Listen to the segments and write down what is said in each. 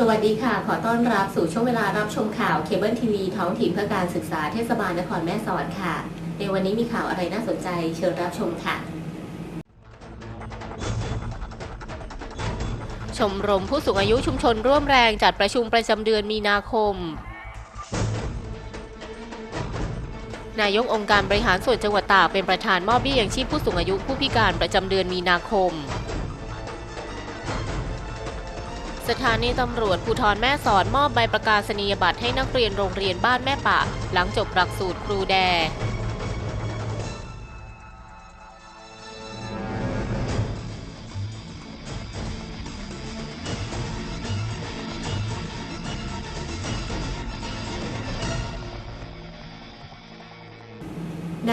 สวัสดีค่ะ ขอต้อนรับสู่ช่วงเวลารับชมข่าวเคเบิลทีวีท้องถิ่นเพื่อการศึกษาเทศบาลนครแม่สอดค่ะ ในวันนี้มีข่าวอะไรน่าสนใจเชิญรับชมค่ะ ชมรมผู้สูงอายุชุมชนร่วมแรงจัดประชุมประจำเดือนมีนาคม นายกองค์การบริหารส่วนจังหวัดตากเป็นประธานมอบเบี้ยยังชีพผู้สูงอายุผู้พิการประจำเดือนมีนาคม สถานีตำรวจภูธรแม่สอดมอบใบประกาศนียบัตรให้นักเรียนโรงเรียนบ้านแม่ปะ หลังจบหลักสูตรครูแด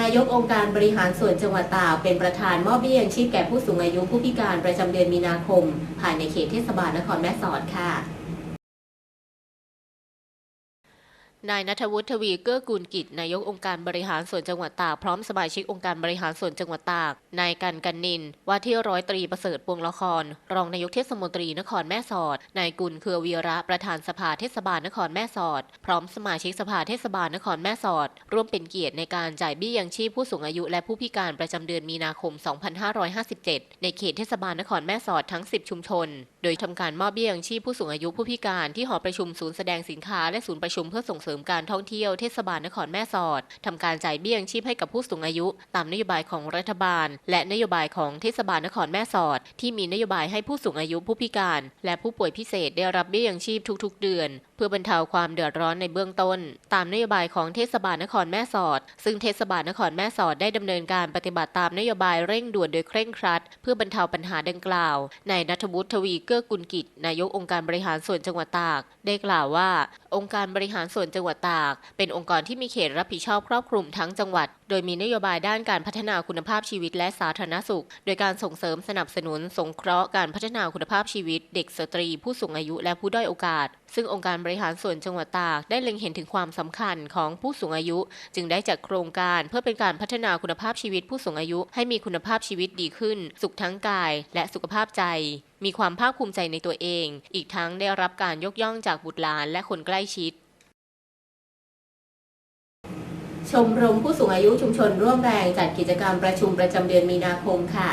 ายกองค์การบริหารส่วนจังหวัดตากเป็นประธานมอบเบี้ยยังชีพแก่ผู้สูงอายุผู้พิการประจำเดือนมีนาคม ภายในเขตเทศบาลนครแม่สอดค่ะ นายนัทวุฒิทวีเกื้อกูลกิจนายกองค์การบริหารส่วนจังหวัดตากพร้อมสมาชิกองค์การบริหารส่วนจังหวัดตาก นายกันกันนิน ว่าที่ร้อยตรีประเสริฐปวงละคร รองนายกเทศมนตรีนครแม่สอด นายกุลเครือวีระประธานสภาเทศบาลนครแม่สอด พร้อมสมาชิกสภาเทศบาลนครแม่สอด ร่วมเป็นเกียรติในการจ่ายเบี้ยยังชีพผู้สูงอายุและผู้พิการประจำเดือนมีนาคม 2557 ในเขตเทศบาลนครแม่สอดทั้ง 10 ชุมชน โดยทำการมอบเบี้ยยังชีพผู้สูงอายุผู้พิการที่หอประชุมศูนย์แสดงสินค้าและศูนย์ประชุมเพื่อส่งเสริมการท่องเที่ยวเทศบาลนครแม่สอดทำการจ่ายเบี้ยยังชีพให้กับผู้สูงอายุ ตามนโยบายของรัฐบาล และนโยบายของเทศบาลนครแม่สอด ที่มีนโยบายให้ผู้สูงอายุผู้พิการ และผู้ป่วยพิเศษได้รับเบี้ยยังชีพทุก ๆ เดือน เพื่อบรรเทาความเดือดร้อนในเบื้องต้น ตามนโยบายของเทศบาลนครแม่สอด ซึ่งเทศบาลนครแม่สอดได้ดำเนินการปฏิบัติตามนโยบายเร่งด่วนโดยเคร่งครัด เพื่อบรรเทาปัญหาดังกล่าวนายนัทวุฒิทวีเกื้อกุลกิจนายกองค์การบริหารส่วนจังหวัดตาก ได้กล่าวว่า องค์การบริหารส่วนจังหวัดตาก เป็นองค์กรที่มีเขตรับผิดชอบครอบคลุมทั้งจังหวัดโดยมีนโยบายด้านการพัฒนาคุณภาพชีวิตและสาธารณสุข โดยการส่งเสริมสนับสนุน สงเคราะห์การพัฒนาคุณภาพชีวิต เด็กสตรี ผู้สูงอายุและผู้ด้อยโอกาส ซึ่งองค์การบริหารส่วนจังหวัดตากได้เล็งเห็นถึงความสำคัญของผู้สูงอายุ จึงได้จัดโครงการเพื่อเป็นการพัฒนาคุณภาพชีวิตผู้สูงอายุ ให้มีคุณภาพชีวิตดีขึ้น สุขทั้งกาย และสุขภาพใจมีความภาคภูมิใจในตัวเอง อีกทั้งได้รับการยกย่องจากบุตรหลานและคนใกล้ชิด ชมรมผู้สูงอายุชุมชนร่วมแรงจัดกิจกรรมประชุมประจำเดือนมีนาคมค่ะ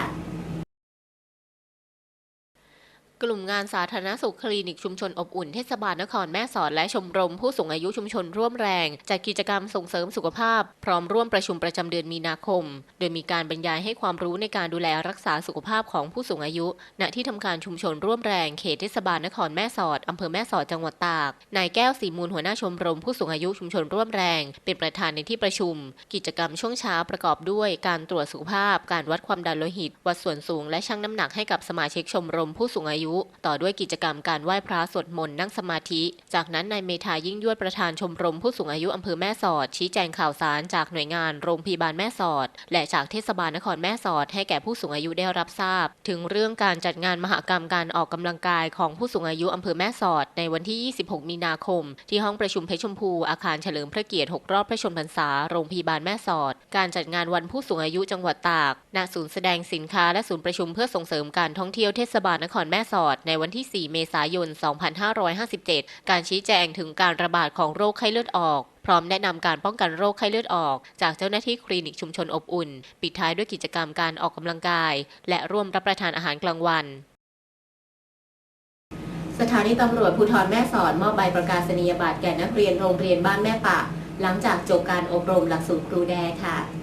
กลุ่มงานสาธารณสุขคลินิกชุมชนอบอุ่นเทศบาลนครแม่สอดและชมรมผู้สูงอายุชุมชนร่วมแรงจัดกิจกรรมส่งเสริมสุขภาพ พร้อมร่วมประชุมประจำเดือนมีนาคม โดยมีการบรรยายให้ความรู้ในการดูแลรักษาสุขภาพของผู้สูงอายุ ณที่ทำการชุมชนร่วมแรงเขตเทศบาลนครแม่สอดอำเภอแม่สอดจังหวัดตากนายแก้วสีมูลหัวหน้าชมรมผู้สูงอายุชุมชนร่วมแรง เป็นประธานในที่ประชุม กิจกรรมช่วงเช้าประกอบด้วย การตรวจสุขภาพ การวัดความดันโลหิต วัดส่วนสูงและชั่งน้ำหนักให้กับสมาชิกชมรมผู้สูงอายุต่อด้วยกิจกรรมการไหว้พระสวดมนต์นั่งสมาธิ จากนั้นนายเมธายิ่งยวดประธานชมรมผู้สูงอายุอำเภอแม่สอด ชี้แจงข่าวสารจากหน่วยงานโรงพยาบาลแม่สอด และจากเทศบาลนครแม่สอดให้แก่ผู้สูงอายุได้รับทราบ ถึงเรื่องการจัดงานมหกรรมการออกกำลังกายของผู้สูงอายุอำเภอแม่สอด ในวันที่ 26 มีนาคม ที่ห้องประชุมเพชรชมพูอาคารเฉลิมพระเกียรติ 6 รอบพระชนมพรรษาโรงพยาบาลแม่สอด การจัดงานวันผู้สูงอายุจังหวัดตากณศูนย์แสดงสินค้าและศูนย์ประชุมเพื่อส่งเสริมการท่องเที่ยวเทศบาลนครแม่สอดในวันที่ 4 เมษายน 2557 การชี้แจงถึงการระบาดของโรคไข้เลือดออกพร้อมแนะนำการป้องกันโรคไข้เลือดออก จากเจ้าหน้าที่คลินิกชุมชนอบอุ่น ปิดท้ายด้วยกิจกรรมการออกกำลังกาย และร่วมรับประทานอาหารกลางวัน สถานีตำรวจภูธรแม่สอดมอบใบประกาศนียบัตรแก่นักเรียนโรงเรียนบ้านแม่ปะ หลังจากจบการอบรมหลักสูตรครูแดค่ะ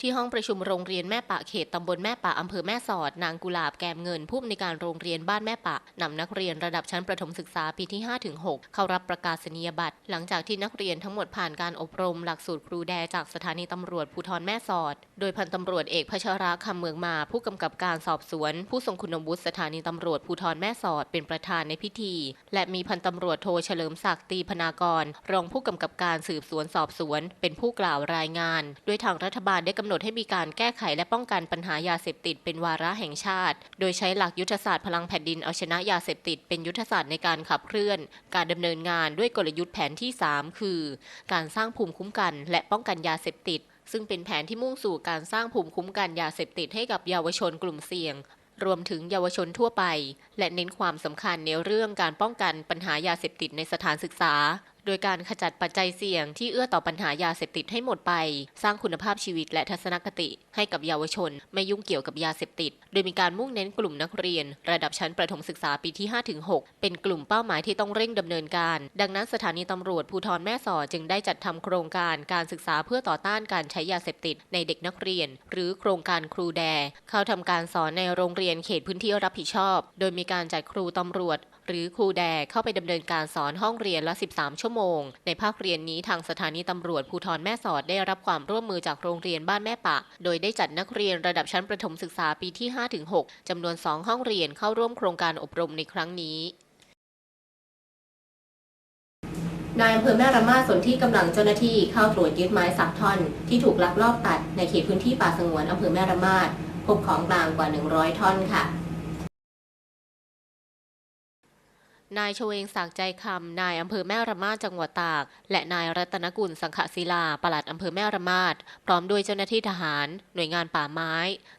ที่ห้องประชุมโรงเรียนแม่ปะเขตตำบลแม่ปะอำเภอแม่สอด นางกุหลาบแกมเงินผู้อำนวยการโรงเรียนบ้านแม่ปะนำนักเรียนระดับชั้นประถมศึกษาปีที่ 5-6 เข้ารับประกาศนียบัตร หลังจากที่นักเรียนทั้งหมดผ่านการอบรมหลักสูตรครูแดจากสถานีตำรวจภูธรแม่สอด โดยพันตำรวจเอกพัชระคำเมืองมา ผู้กำกับการสอบสวน ผู้ทรงคุณวุฒิสถานีตำรวจภูธรแม่สอดเป็นประธานในพิธี และมีพันตำรวจโทเฉลิมศักดิ์ตีพนากร รองผู้กำกับการสืบสวนสอบสวน เป็นผู้กล่าวรายงาน โดยทางรัฐบาลได้กำหนดให้มีการแก้ไขและป้องกันปัญหายาเสพติดเป็นวาระแห่งชาติ โดยใช้หลักยุทธศาสตร์พลังแผ่นดินเอาชนะยาเสพติดเป็นยุทธศาสตร์ในการขับเคลื่อน การดำเนินงานด้วยกลยุทธ์แผนที่ 3 คือ การสร้างภูมิคุ้มกัน และป้องกันยาเสพติด ซึ่งเป็นแผนที่มุ่งสู่การสร้างภูมิคุ้มกันยาเสพติดให้กับเยาวชนกลุ่มเสี่ยงรวมถึงเยาวชนทั่วไป และเน้นความสำคัญในเรื่องการป้องกันปัญหายาเสพติดในสถานศึกษา โดยการขจัดปัจจัยเสี่ยงที่เอื้อต่อปัญหายาเสพติดให้หมดไป สร้างคุณภาพชีวิตและทัศนคติ ให้กับเยาวชน ไม่ยุ่งเกี่ยวกับยาเสพติด โดยมีการมุ่งเน้นกลุ่มนักเรียน ระดับชั้นประถมศึกษาปีที่ 5-6 เป็นกลุ่มเป้าหมายที่ต้องเร่งดำเนินการ ดังนั้นสถานีตำรวจภูธรแม่สอดจึงได้จัดทำโครงการการศึกษาเพื่อต่อต้านการใช้ยาเสพติดในเด็กนักเรียน หรือโครงการครูแด เข้าทำการสอนในโรงเรียนเขตพื้นที่รับผิดชอบ โดยมีการจัดครูตำรวจ หรือครูแดเข้าไปดำเนินการสอนห้องเรียนละ 13 ชั่วโมง ในภาคเรียนนี้ทางสถานีตำรวจภูธรแม่สอดได้รับความร่วมมือจากโรงเรียนบ้านแม่ปะ โดยได้จัดนักเรียนระดับชั้นประถมศึกษาปีที่ 5-6จำนวน 2 ห้องเรียนเข้าร่วมโครงการอบรมในครั้งนี้นายอำเภอแม่ระมาดสนที่กำลังเจ้าหน้าที่เข้าตรวจยึดไม้สักท่อน ที่ถูกลักลอบตัดในเขตพื้นที่ป่าสงวนอำเภอแม่ระมาดพบของกลางกว่า 100 ท่อนค่ะ นายชเวงศักดิ์ใจคำนายอำเภอแม่ระมาดจังหวัดตาก และนายรัตนกุลสังขศิลาปลัดอำเภอแม่ระมาดพร้อมด้วยเจ้าหน้าที่ทหาร หน่วยงานป่าไม้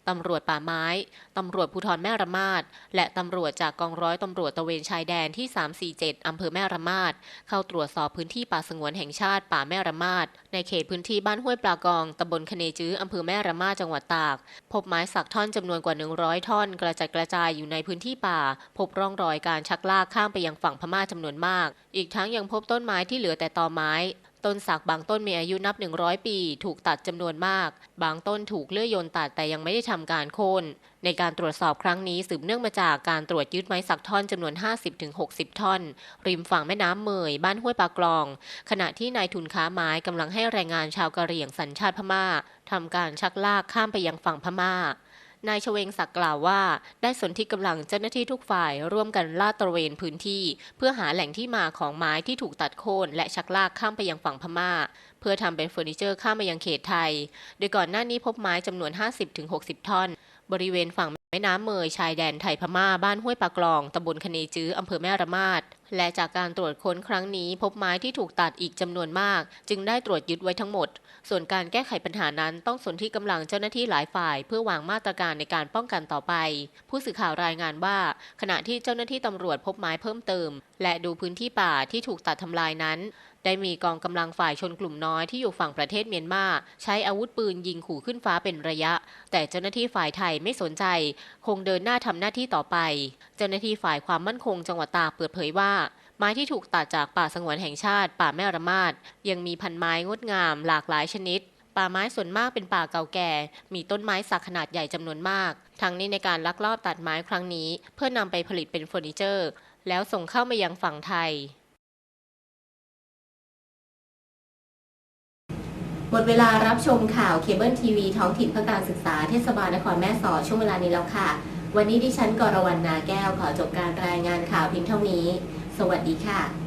ตำรวจป่าไม้ ตำรวจภูธรแม่ระมาดและตำรวจจากกองร้อยตำรวจตะเวนชายแดนที่ 347อำเภอแม่ระมาดเข้าตรวจสอบพื้นที่ป่าสงวนแห่งชาติป่าแม่ระมาด ในเขตพื้นที่บ้านห้วยปลากองตำบลคเนจื้ออำเภอแม่ระมาจังหวัดตาก พบไม้สักท่อนจำนวนกว่า 100 ท่อน กระจัดกระจายอยู่ในพื้นที่ป่า พบร่องรอยการชักลากข้ามไปยังฝั่งพม่าจำนวนมาก อีกทั้งยังพบต้นไม้ที่เหลือแต่ตอไม้ ต้นสักบางต้นมีอายุนับ 100 ปี ถูกตัดจำนวนมาก บางต้นถูกเลื่อยยนตัดแต่ยังไม่ได้ทำการโค่นในการตรวจสอบครั้งนี้สืบเนื่องมาจากการตรวจยึดไม้สักท่อนจำนวน 50-60 ท่อน ริมฝั่งแม่น้ำเมย บ้านห้วยปลากรอง ขณะที่นายทุนค้าไม้กำลังให้แรงงานชาวกะเหรี่ยงสัญชาติพม่าทำการชักลากข้ามไปยังฝั่งพม่า นายชเวงศักดิ์กล่าวว่าได้สนที่กำลังเจ้าหน้าที่ทุกฝ่ายร่วมกันลาดตระเวนพื้นที่ เพื่อหาแหล่งที่มาของไม้ที่ถูกตัดโค่นและชักลากข้ามไปยังฝั่งพม่า เพื่อทำเป็นเฟอร์นิเจอร์ข้ามไปยังเขตไทย โดยก่อนหน้านี้พบไม้จำนวน 50-60 ท่อน บริเวณฝั่งแม่น้ำเมยชายแดนไทยพม่าบ้านห้วยปากลองตำบลคเนจื้ออำเภอแม่ระมาดและจากการตรวจค้นครั้งนี้พบไม้ที่ถูกตัดอีกจำนวนมาก จึงได้ตรวจยึดไว้ทั้งหมด ส่วนการแก้ไขปัญหานั้นต้องสนที่กำลังเจ้าหน้าที่หลายฝ่าย เพื่อวางมาตรการในการป้องกันต่อไป ผู้สื่อข่าวรายงานว่า ขณะที่เจ้าหน้าที่ตำรวจพบไม้เพิ่มเติม และดูพื้นที่ป่าที่ถูกตัดทำลายนั้น ได้มีกองกำลังฝ่ายชนกลุ่มน้อยที่อยู่ฝั่งประเทศเมียนมาใช้อาวุธปืนยิงขู่ขึ้นฟ้าเป็นระยะ แต่เจ้าหน้าที่ฝ่ายไทยไม่สนใจ คงเดินหน้าทำหน้าที่ต่อไป เจ้าหน้าที่ฝ่ายความมั่นคงจังหวัดตากเปิดเผยว่าไม้ที่ถูกตัดจากป่าสงวนแห่งชาติ ป่าแม่ระมาดยังมีพันไม้งดงามหลากหลายชนิด ป่าไม้ส่วนมากเป็นป่าเก่าแก่ มีต้นไม้สักขนาดใหญ่จำนวนมาก ทั้งนี้ในการลักลอบตัดไม้ครั้งนี้ เพื่อนำไปผลิตเป็นเฟอร์นิเจอร์ แล้วส่งเข้ามายังฝั่งไทย มดเวลารับชมข่าวเคเบิลทีวีท้องถิ่นเพื่อการศึกษาเทศบาลนครแม่สอดช่วงเวลานี้แล้วค่ะ วันนี้ดิฉันกรวรรณนาแก้วขอจบการรายงานข่าวเพียงเท่านี้ สวัสดีค่ะ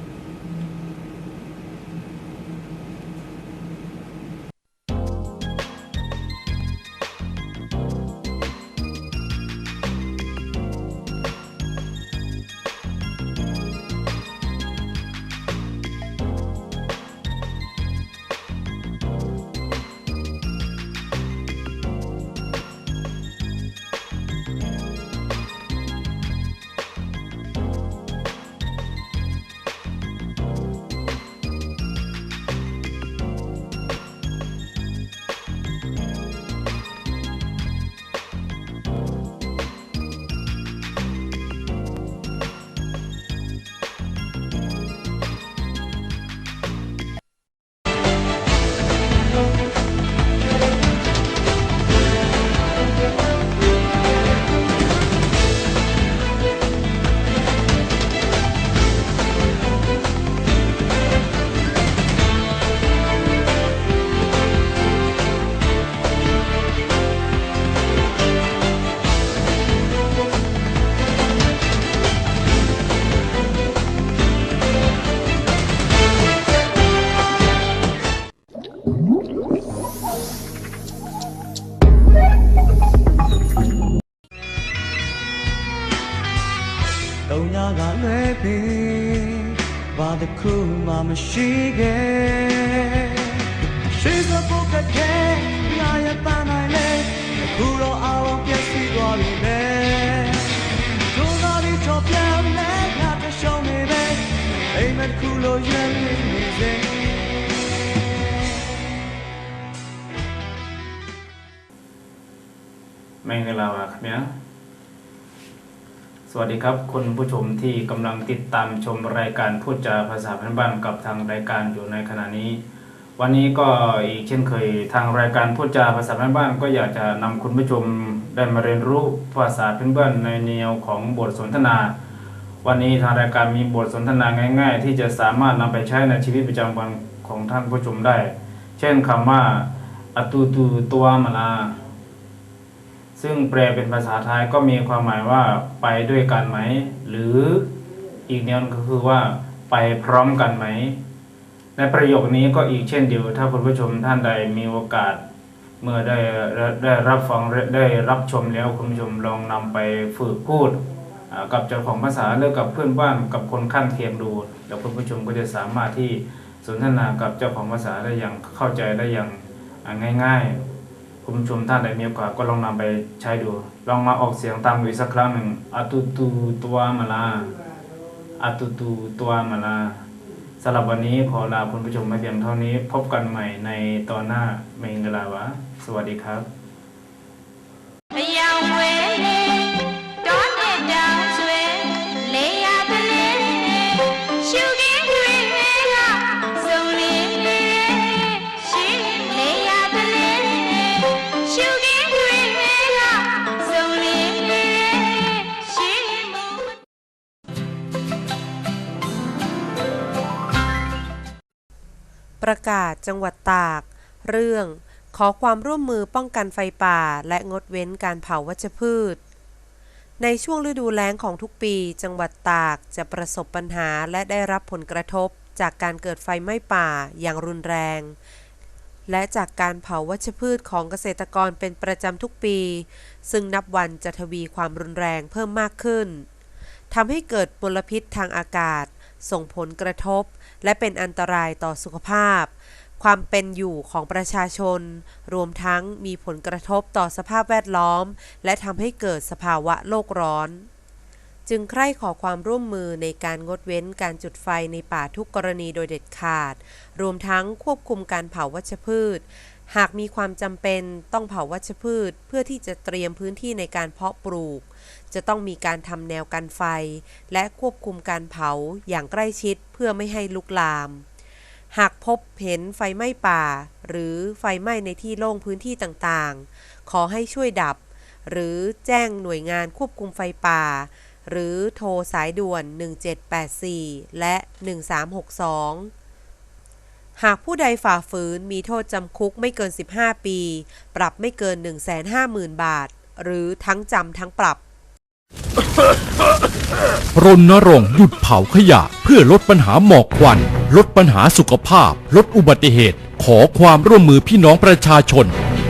မရှိခဲ့ရွှေစပုတ်ကခဲငါရတနိုင်လေအခုတော့အလုံးပြည့်စည်သွားပြီလေဒုသာရီချောပြန်လဲငါတရှုံးနေပဲအိမ်မက်ခုလိုရမ်းနေနေစေမင်္ဂလာပါခင်ဗျာ สวัสดีครับ คุณผู้ชมที่กำลังติดตามชมรายการพูดจาภาษาพื้นบ้านกับทางรายการอยู่ในขณะนี้ วันนี้ก็อีกเช่นเคยทางรายการพูดจาภาษาพื้นบ้านก็อยากจะนำคุณผู้ชมได้มาเรียนรู้ภาษาพื้นบ้านในแนวของบทสนทนา วันนี้ทางรายการมีบทสนทนาง่าย ๆ ที่จะสามารถนำไปใช้ในชีวิตประจำวันของท่านผู้ชมได้ เช่นคำว่าอตูตูตัวมาลา ซึ่งแปลเป็นภาษาไทยก็มีความหมายว่าไปด้วยกันไหม หรืออีกแนวหนึ่งก็คือว่าไปพร้อมกันไหม ในประโยคนี้ก็อีกเช่นเดียว ถ้าคุณผู้ชมท่านใดมีโอกาส เมื่อได้ได้ได้รับฟังได้รับชมแล้วคุณผู้ชมลองนำไปฝึกพูดกับเจ้าของภาษาหรือกับเพื่อนบ้านกับคนข้างเคียงดูแล้วคุณผู้ชมก็จะสามารถที่สนทนากับเจ้าของภาษาได้อย่างเข้าใจได้อย่างง่าย ๆ คุณผู้ชมท่านใดมีโอกาสก็ลองนำไปใช้ดู ลองมาออกเสียงตามอีกสักครั้งหนึ่งอตุตูตัวมาลาอาตุตูตัวมาลาสำหรับวันนี้ขอลาคุณผู้ชมมาเพียงเท่านี้ พบกันใหม่ในตอนหน้าเมงกลาวะ สวัสดีครับ ประกาศจังหวัดตาก เรื่อง ขอความร่วมมือป้องกันไฟป่า และงดเว้นการเผาวัชพืช ในช่วงฤดูแล้งของทุกปี จังหวัดตากจะประสบปัญหาและได้รับผลกระทบ จากการเกิดไฟไหม้ป่าอย่างรุนแรง และจากการเผาวัชพืชของเกษตรกรเป็นประจำทุกปี ซึ่งนับวันจะทวีความรุนแรงเพิ่มมากขึ้นทำให้เกิดมลพิษทางอากาศ ส่งผลกระทบ และเป็นอันตรายต่อสุขภาพ ความเป็นอยู่ของประชาชน รวมทั้งมีผลกระทบต่อสภาพแวดล้อม และทำให้เกิดสภาวะโลกร้อน จึงใคร่ขอความร่วมมือในการงดเว้นการจุดไฟในป่าทุกกรณีโดยเด็ดขาด รวมทั้งควบคุมการเผาวัชพืช หากมีความจำเป็นต้องเผาวัชพืช เพื่อที่จะเตรียมพื้นที่ในการเพาะปลูก จะต้องมีการทำแนวกันไฟ และควบคุมการเผาอย่างใกล้ชิดเพื่อไม่ให้ลุกลาม หากพบเห็นไฟไหม้ป่า หรือไฟไหม้ในที่โล่งพื้นที่ต่างๆ ขอให้ช่วยดับ หรือแจ้งหน่วยงานควบคุมไฟป่า หรือโทรสายด่วน 1784 และ 1362 หากผู้ใดฝ่าฝืนมีโทษจำคุกไม่เกิน 15 ปี ปรับไม่เกิน 150,000 บาท หรือทั้งจำทั้งปรับ รณรงค์หยุดเผาขยะ เพื่อลดปัญหาหมอกควัน ลดปัญหาสุขภาพ ลดอุบัติเหตุ ขอความร่วมมือพี่น้องประชาชน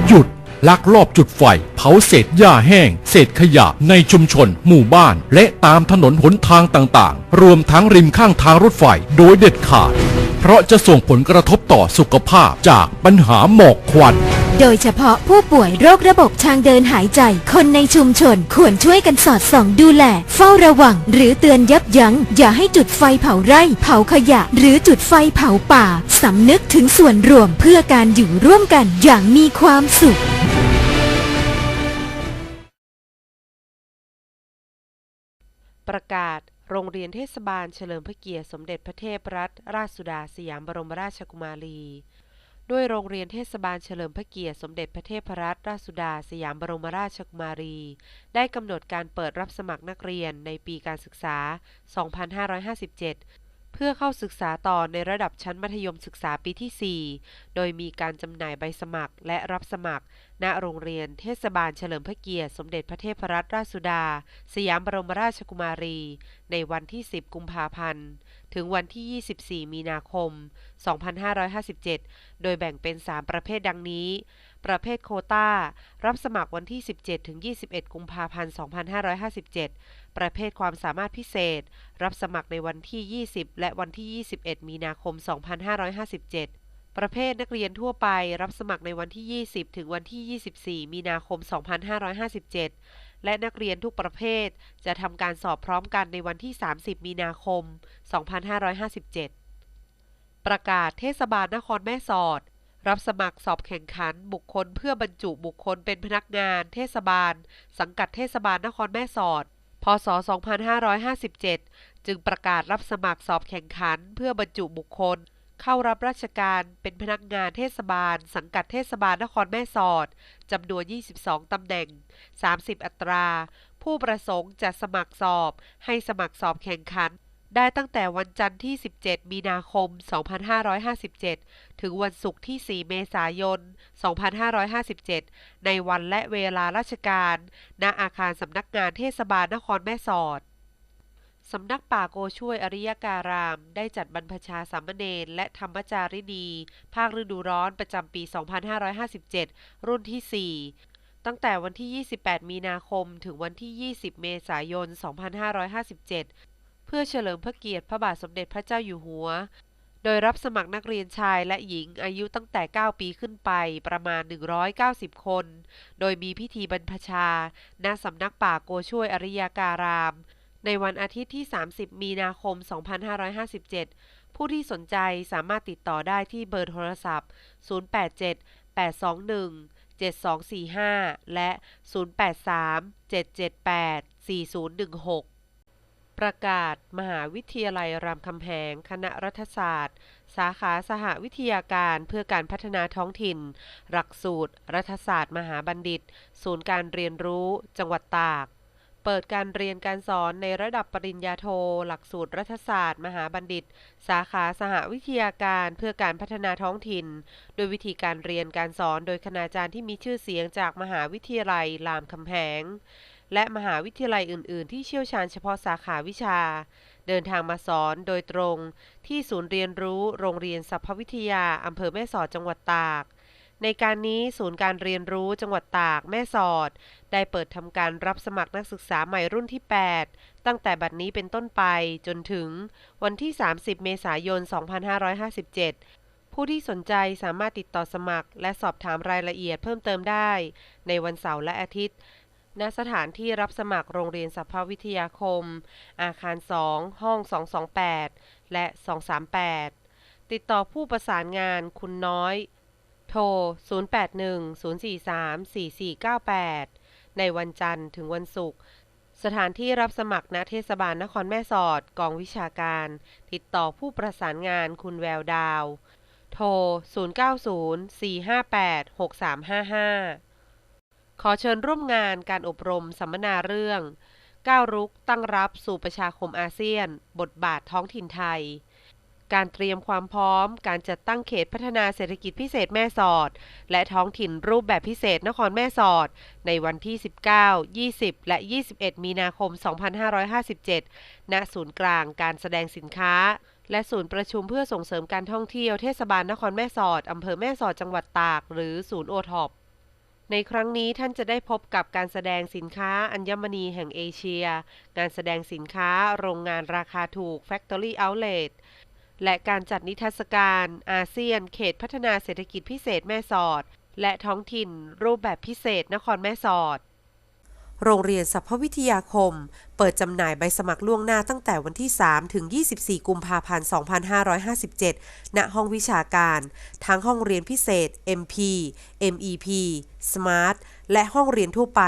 หยุดลักลอบจุดไฟ เผาเศษหญ้าแห้ง เศษขยะในชุมชน หมู่บ้าน และตามถนนหนทางต่างๆ รวมทั้งริมข้างทางรถไฟโดยเด็ดขาด เพราะจะส่งผลกระทบต่อสุขภาพจากปัญหาหมอกควัน โดยเฉพาะผู้ป่วยโรคระบบทางเดินหายใจ คนในชุมชนควรช่วยกันสอดส่องดูแล เฝ้าระวัง หรือเตือนยับยัง้ง อย่าให้จุดไฟเผาไร่ เผาขยะ หรือจุดไฟเผาป่า สำนึกถึงส่วนรวมเพื่อการอยู่ร่วมกันอย่างมีความสุขประกาศ โรงเรียนเทศบาลเฉลิมพระเกียรติสมเด็จพระเทพรัตนราชสุดาสยามบรมราชกุมารีด้วยโรงเรียนเทศบาลเฉลิมพระเกียรติสมเด็จพระเทพรัตนราชสุดาสยามบรมราชกุมารี ได้กำหนดการเปิดรับสมัครนักเรียนในปีการศึกษา 2557 เพื่อเข้าศึกษาต่อในระดับชั้นมัธยมศึกษาปีที่ 4 โดยมีการจำหน่ายใบสมัครและรับสมัคร ณ โรงเรียนเทศบาลเฉลิมพระเกียรติสมเด็จพระเทพรัตนราชสุดา สยามบรมราชกุมารี ในวันที่ 10 กุมภาพันธ์ ถึงวันที่ 24 มีนาคม 2557 โดยแบ่งเป็น 3 ประเภทดังนี้ ประเภทโคตารับสมัครวันที่ 17ถึง21 กุมภาพันธ์ 2557 ประเภทความสามารถพิเศษ รับสมัครในวันที่ 20 และวันที่ 21 มีนาคม 2557 ประเภทนักเรียนทั่วไป รับสมัครในวันที่ 20 ถึงวันที่ 24 มีนาคม 2557 และนักเรียนทุกประเภท จะทำการสอบพร้อมกันในวันที่ 30 มีนาคม 2557ประกาศเทศบาลนครแม่สอด รับสมัครสอบแข่งขันบุคคลเพื่อบรรจุบุคคลเป็นพนักงาน เทศบาล สังกัดเทศบาลนครแม่สอด พศ 2557 จึงประกาศรับสมัครสอบแข่งขันเพื่อบรรจุบุคคล เข้ารับราชการเป็นพนักงานเทศบาล สังกัดเทศบาลนครแม่สอดจำนวน 22 ตำแหน่ง 30 อัตรา ผู้ประสงค์จะสมัครสอบ ให้สมัครสอบแข่งขัน ได้ตั้งแต่วันจันทร์ที่ 17 มีนาคม 2557 ถึงวันศุกร์ที่ 4 เมษายน 2557 ในวันและเวลาราชการ ณ อาคารสำนักงานเทศบาลนครแม่สอด สำนักป่าโกช่วยอริยการาม ได้จัดบรรพชาสามเณรและธรรมจารินี ภาคฤดูร้อนประจำปี 2557 รุ่นที่ 4ตั้งแต่วันที่ 28 มีนาคม ถึงวันที่ 20 เมษายน 2557 พื่อเฉลิมพระเกียรติพระบาทสมเด็จพระเจ้าอยู่หัว โดยรับสมัครนักเรียนชายและหญิงอายุตั้งแต่ 9 ปีขึ้นไปประมาณ 190 คน โดยมีพิธีบรรพชา ณ สำนักป่าโกช่วยอริยการาม ในวันอาทิตย์ที่ 30 มีนาคม 2557 ผู้ที่สนใจสามารถติดต่อได้ที่เบอร์โทรศัพท์ 087 821 7245 และ 083 778 4016 ประกาศ มหาวิทยาลัยรามคำแหง คณะรัฐศาสตร์ สาขาสหวิทยาการเพื่อการพัฒนาท้องถิ่น หลักสูตร รัฐศาสตร์ มหาบัณฑิต ศูนย์การเรียนรู้ จังหวัดตาก เปิดการเรียนการสอนในระดับปริญญาโท หลักสูตรรัฐศาสตร์ มหาบัณฑิต สาขาสหวิทยาการเพื่อการพัฒนาท้องถิ่น โดยวิธีการเรียนการสอนโดยคณาจารย์ที่มีชื่อเสียงจากมหาวิทยาลัยรามคำแหง และมหาวิทยาลัยอื่น ๆ ที่เชี่ยวชาญเฉพาะสาขาวิชา เดินทางมาสอนโดยตรง ที่ศูนย์เรียนรู้โรงเรียนสัพพวิทยาอำเภอแม่สอดจังหวัดตาก ในการนี้ศูนย์การเรียนรู้จังหวัดตากแม่สอด ได้เปิดทำการรับสมัครนักศึกษาใหม่รุ่นที่ 8 ตั้งแต่บัดนี้เป็นต้นไปจนถึงวันที่ 30 เมษายน 2557ผู้ที่สนใจสามารถติดต่อสมัคร และสอบถามรายละเอียดเพิ่มเติมได้ ในวันเสาร์และอาทิตย์ ณสถานที่รับสมัครโรงเรียนสัพพวิทยาคม อาคาร 2 ห้อง 228 และ 238 ติดต่อผู้ประสานงานคุณน้อย โทร 0810434498 ในวันจันทร์ถึงวันศุกร์สถานที่รับสมัครณเทศบาลนครแม่สอด กองวิชาการ ติดต่อผู้ประสานงานคุณแววดาว โทร 0904586355 ขอเชิญร่วมงานการอบรมสัมมนาเรื่อง ก้าวรุกตั้งรับสู่ประชาคมอาเซียน บทบาทท้องถิ่นไทย การเตรียมความพร้อม การจัดตั้งเขตพัฒนาเศรษฐกิจพิเศษแม่สอด และท้องถิ่นรูปแบบพิเศษนครแม่สอด ในวันที่ 19 20 และ 21 มีนาคม 2557 ณ ศูนย์กลางการแสดงสินค้าและศูนย์ประชุมเพื่อส่งเสริมการท่องเที่ยวเทศบาลนครแม่สอด อำเภอแม่สอดจังหวัดตาก หรือศูนย์โอท็อป ในครั้งนี้ท่านจะได้พบกับการแสดงสินค้าอัญมณีแห่งเอเชียงานแสดงสินค้าโรงงานราคาถูก Factory Outlet และการจัดนิทรรศการอาเซียน เขตพัฒนาเศรษฐกิจพิเศษแม่สอด และท้องถิ่น รูปแบบพิเศษนครแม่สอด โรงเรียนสัพพวิทยาคม เปิดจำหน่ายใบสมัครล่วงหน้าตั้งแต่วันที่ 3 ถึง 24 กุมภาพันธ์ 2557 ณ ห้องวิชาการ ทั้งห้องเรียนพิเศษ MP MEP Smart และห้องเรียนทั่วไป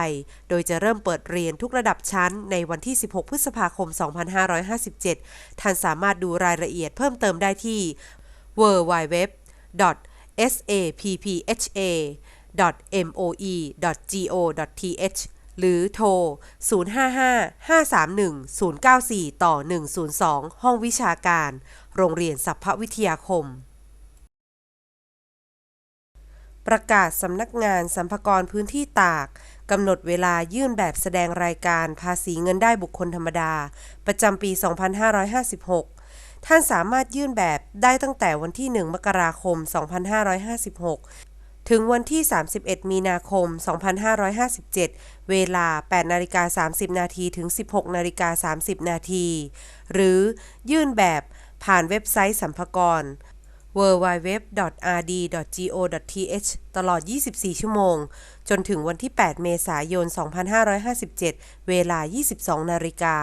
โดยจะเริ่มเปิดเรียนทุกระดับชั้นในวันที่ 16 พฤษภาคม 2557 ท่านสามารถดูรายละเอียดเพิ่มเติมได้ที่ www.sappha.moe.go.th หรือโทร 055-531-094 ต่อ 102 ห้องวิชาการ โรงเรียนสัพพวิทยาคม ประกาศสำนักงานสัมภากรพื้นที่ตากกำหนดเวลายื่นแบบแสดงรายการภาษีเงินได้บุคคลธรรมดา ประจำปี 2556 ท่านสามารถยื่นแบบได้ตั้งแต่วันที่ 1 มกราคม 2556 ถึงวันที่ 31 มีนาคม 2557 เวลา 8นาฬิกา30 นาทีถึง 16นาฬิกา30 นาที หรือยื่นแบบผ่านเว็บไซต์สัมภากร www.rd.go.th ตลอด 24 ชั่วโมง จนถึงวันที่ 8 เมษายน 2557 เวลา 22 นาฬิกา